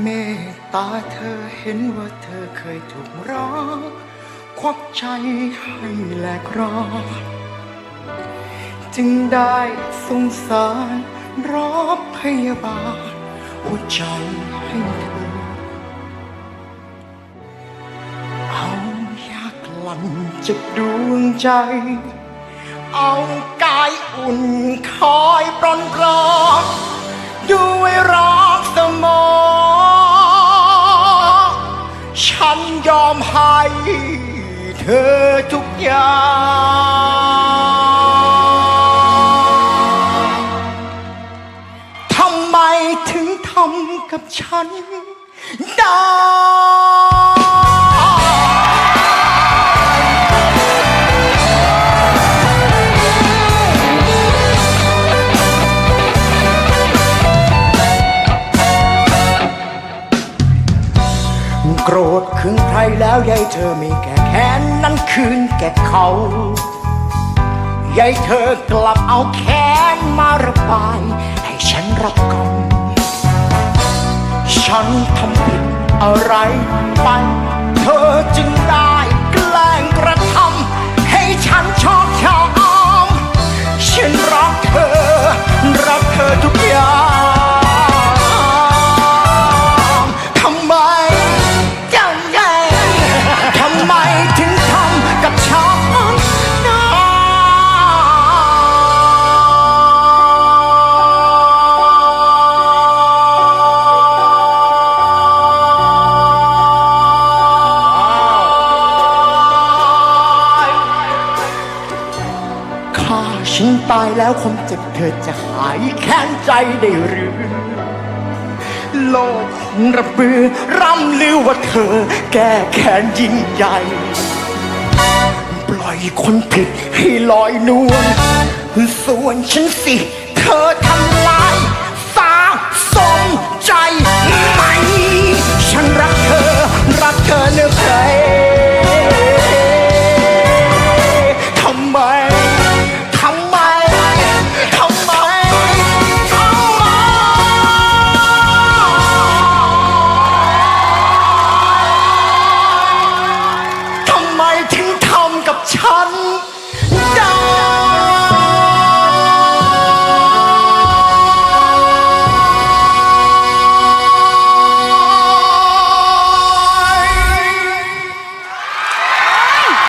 เมตตาเธอเห็นว่าเธอเคยถูกรักควักใจให้แลกรอจึงได้สงสารรับพยาบาลหัวใจให้เธอ เอายากลั่นจากดวงใจ เอากายอุ่นคอยปรนปรอนด้วย อมให้เธอทุกอย่างทำไมถึงทำกับฉันได้ โกรธคืนใครแล้วยายเธอมีแก่แค้นนั้นคืนแก่เขายายเธอกลับเอาแค้นมาระบาย ให้ฉันรับกรรมฉันทำผิดอะไรไป ฉันตายแล้วความเจ็บเธอจะหายแค้นใจได้หรือ โลกระเบือร่ำลือว่าเธอ แก้แค้นยิ่งใหญ่ ปล่อยคนผิดให้ลอยนวลส่วนฉันสิ เธอทำลาย